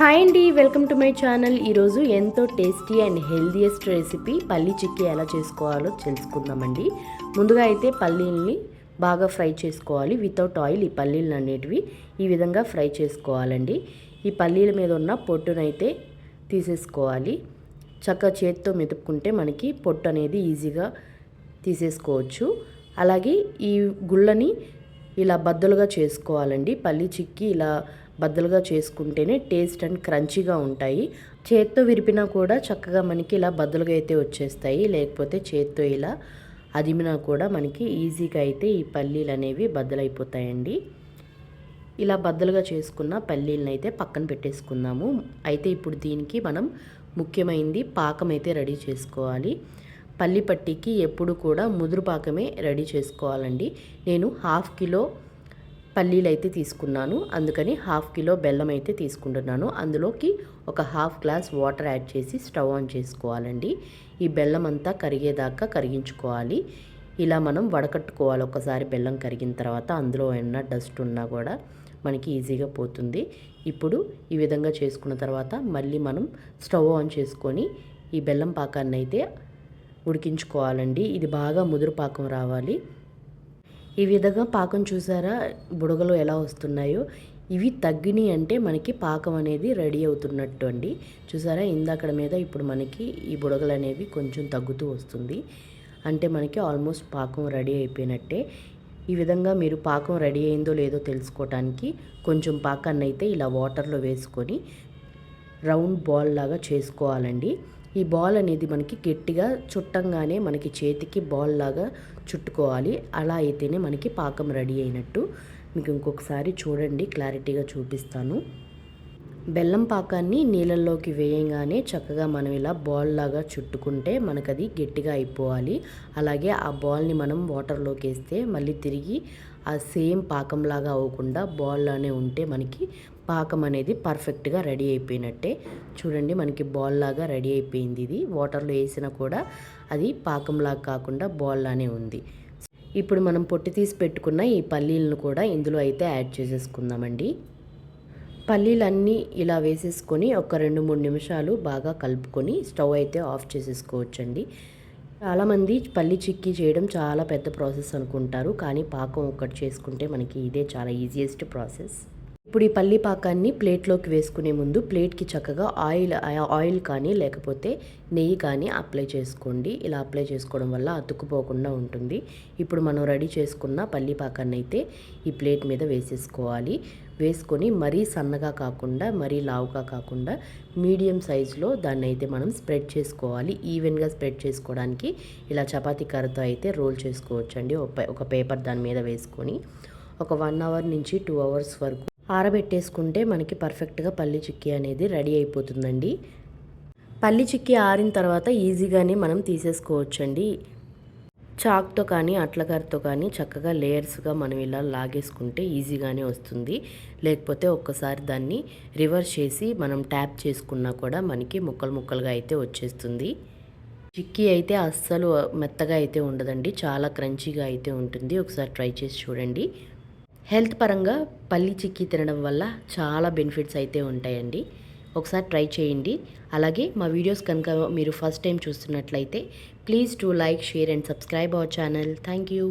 Hi అండి welcome to my channel. ఈరోజు ఎంతో టేస్టీ అండ్ హెల్దీయెస్ట్ రెసిపీ పల్లీ చిక్కీ ఎలా చేసుకోవాలో తెలుసుకుందామండి. ముందుగా అయితే పల్లీల్ని బాగా ఫ్రై చేసుకోవాలి. వితౌట్ ఆయిల్ ఈ పల్లీలు అనేటివి ఈ విధంగా ఫ్రై చేసుకోవాలండి. ఈ పల్లీల మీద ఉన్న పొట్టునైతే తీసేసుకోవాలి. చక్కగా చేతితో మెతుక్కుంటే మనకి పొట్టు అనేది ఈజీగా తీసేసుకోవచ్చు. అలాగే ఈ గుళ్ళని ఇలా బద్దలుగా చేసుకోవాలండి. పల్లి చిక్కి ఇలా బద్దలుగా చేసుకుంటేనే టేస్ట్ అండ్ క్రంచీగా ఉంటాయి. చేత్తో విరిపినా కూడా చక్కగా మనకి ఇలా బద్దలుగా అయితే వచ్చేస్తాయి. లేకపోతే చేత్తో ఇలా అదిమినా కూడా మనకి ఈజీగా అయితే ఈ పల్లీలు అనేవి బద్దలైపోతాయండి. ఇలా బద్దలుగా చేసుకున్న పల్లీలను అయితే పక్కన పెట్టేసుకుందాము. అయితే ఇప్పుడు దీనికి మనం ముఖ్యమైనది పాకం అయితే రెడీ చేసుకోవాలి. పల్లి పట్టికి ఎప్పుడు కూడా ముదురు పాకమే రెడీ చేసుకోవాలండి. నేను హాఫ్ కిలో పల్లీలు అయితే తీసుకున్నాను. అందుకని హాఫ్ కిలో బెల్లం అయితే తీసుకుంటున్నాను. అందులోకి ఒక హాఫ్ గ్లాస్ వాటర్ యాడ్ చేసి స్టవ్ ఆన్ చేసుకోవాలండి. ఈ బెల్లం అంతా కరిగేదాకా కరిగించుకోవాలి. ఇలా మనం వడకట్టుకోవాలి. ఒకసారి బెల్లం కరిగిన తర్వాత అందులో ఏమన్నా డస్ట్ ఉన్నా కూడా మనకి ఈజీగా పోతుంది. ఇప్పుడు ఈ విధంగా చేసుకున్న తర్వాత మళ్ళీ మనం స్టవ్ ఆన్ చేసుకొని ఈ బెల్లం పాకాన్ని అయితే ఉడికించుకోవాలండి. ఇది బాగా ముదురు పాకం రావాలి. ఈ విధంగా పాకం చూసారా? బుడగలు ఎలా వస్తున్నాయో? ఇవి తగ్గినాయి అంటే మనకి పాకం అనేది రెడీ అవుతున్నట్టు అండి. చూసారా? ఇందాకడ మీద ఇప్పుడు మనకి ఈ బుడగలు అనేవి కొంచెం తగ్గుతూ వస్తుంది. అంటే మనకి ఆల్మోస్ట్ పాకం రెడీ అయిపోయినట్టే. ఈ విధంగా మీరు పాకం రెడీ అయిందో లేదో తెలుసుకోవటానికి కొంచెం పాకాన్ని అయితే ఇలా వాటర్లో వేసుకొని రౌండ్ బాల్ లాగా చేసుకోవాలండి. ఈ బాల్ అనేది మనకి గట్టిగా చుట్టంగానే మనకి చేతికి బాల్ లాగా చుట్టుకోవాలి. అలా అయితేనే మనకి పాకం రెడీ అయినట్టు. మీకు ఇంకొకసారి చూడండి క్లారిటీగా చూపిస్తాను. బెల్లం పాకాన్ని నీళ్ళల్లోకి వేయంగానే చక్కగా మనం ఇలా బాల్ లాగా చుట్టుకుంటే మనకు అది గట్టిగా అయిపోవాలి. అలాగే ఆ బాల్ని మనం వాటర్లోకి వేస్తే మళ్ళీ తిరిగి ఆ సేమ్ పాకంలాగా అవ్వకుండా బాల్లానే ఉంటే మనకి పాకం అనేది పర్ఫెక్ట్గా రెడీ అయిపోయినట్టే. చూడండి మనకి బాల్ లాగా రెడీ అయిపోయింది ఇది. వాటర్లో వేసినా కూడా అది పాకంలాగా కాకుండా బాల్ లానే ఉంది. ఇప్పుడు మనం పొట్టి తీసి పెట్టుకున్న ఈ పల్లీలను కూడా ఇందులో అయితే యాడ్ చేసేసుకుందామండి. పల్లీలన్నీ ఇలా వేసేసుకొని ఒక రెండు మూడు నిమిషాలు బాగా కలుపుకొని స్టవ్ అయితే ఆఫ్ చేసేసుకోవచ్చండి. చాలామంది పల్లి చిక్కీ చేయడం చాలా పెద్ద ప్రాసెస్ అనుకుంటారు. కానీ పాకం ఒక్కటి చేసుకుంటే మనకి ఇదే చాలా ఈజియెస్ట్ ప్రాసెస్ ఇప్పుడు ఈ పల్లి పాకాన్ని ప్లేట్లోకి వేసుకునే ముందు ప్లేట్కి చక్కగా ఆయిల్ ఆయిల్ కానీ లేకపోతే నెయ్యి కానీ అప్లై చేసుకోండి. ఇలా అప్లై చేసుకోవడం వల్ల అతుక్కుపోకుండా ఉంటుంది. ఇప్పుడు మనం రెడీ చేసుకున్న పల్లి పాకాన్ని అయితే ఈ ప్లేట్ మీద వేసేసుకోవాలి. వేసుకొని మరీ సన్నగా కాకుండా మరీ లావుగా కాకుండా మీడియం సైజులో దాన్ని అయితే మనం స్ప్రెడ్ చేసుకోవాలి. ఈవెన్గా స్ప్రెడ్ చేసుకోవడానికి ఇలా చపాతీ కర్రతో అయితే రోల్ చేసుకోవచ్చండి. ఒక పేపర్ దాని మీద వేసుకొని ఒక వన్ అవర్ నుంచి టూ అవర్స్ వరకు ఆరబెట్టేసుకుంటే మనకి పర్ఫెక్ట్గా పల్లి చిక్కీ అనేది రెడీ అయిపోతుందండి. పల్లి చిక్కీ ఆరిన తర్వాత ఈజీగానే మనం తీసేసుకోవచ్చండి. చాక్తో కానీ అట్లగారితో కానీ చక్కగా లేయర్స్గా మనం ఇలా లాగేసుకుంటే ఈజీగానే వస్తుంది. లేకపోతే ఒక్కసారి దాన్ని రివర్స్ చేసి మనం ట్యాప్ చేసుకున్నా కూడా మనకి ముక్కలు ముక్కలుగా అయితే వచ్చేస్తుంది. చిక్కీ అయితే అస్సలు మెత్తగా అయితే ఉండదండి. చాలా క్రంచీగా అయితే ఉంటుంది. ఒకసారి ట్రై చేసి చూడండి. హెల్త్ పరంగా పల్లి చిక్కీ తినడం వల్ల చాలా బెనిఫిట్స్ అయితే ఉంటాయండి. ఒకసారి ట్రై చేయండి. అలాగే మా వీడియోస్ కనుక మీరు ఫస్ట్ టైం చూస్తున్నట్లయితే please to like share and subscribe our channel. Thank you.